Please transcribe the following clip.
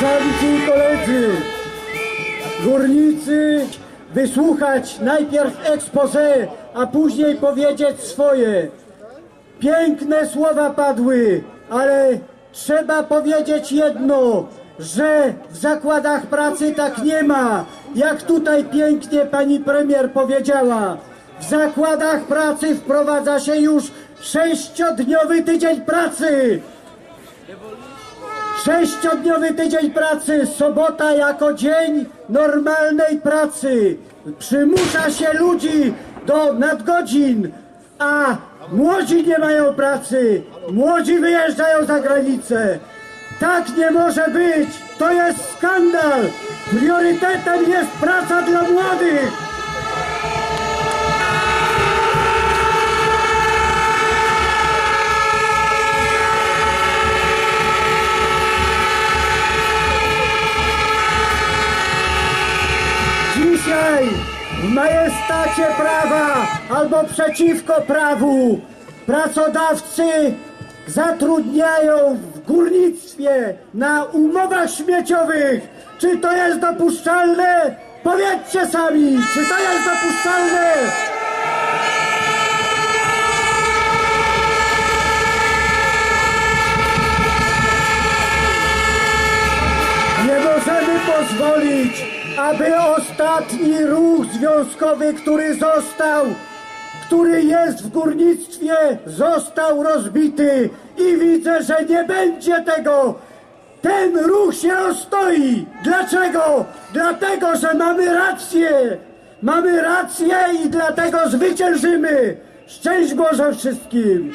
Koleżanki i koledzy, górnicy, wysłuchać najpierw expose, a później powiedzieć swoje. Piękne słowa padły, ale trzeba powiedzieć jedno, że w zakładach pracy tak nie ma. Jak tutaj pięknie pani premier powiedziała, w zakładach pracy wprowadza się już sześciodniowy tydzień pracy. Sześciodniowy tydzień pracy, sobota jako dzień normalnej pracy. Przymusza się ludzi do nadgodzin, a młodzi nie mają pracy. Młodzi wyjeżdżają za granicę. Tak nie może być. To jest skandal. Priorytetem jest praca dla młodych. Dzisiaj w majestacie prawa albo przeciwko prawu pracodawcy zatrudniają w górnictwie na umowach śmieciowych. Czy to jest dopuszczalne? Powiedzcie sami, czy to jest dopuszczalne? Nie możemy pozwolić, aby ostatni ruch związkowy, który został, który jest w górnictwie, został rozbity. I widzę, że nie będzie tego. Ten ruch się ostoi. Dlaczego? Dlatego, że mamy rację. Mamy rację i dlatego zwyciężymy. Szczęść Boże wszystkim.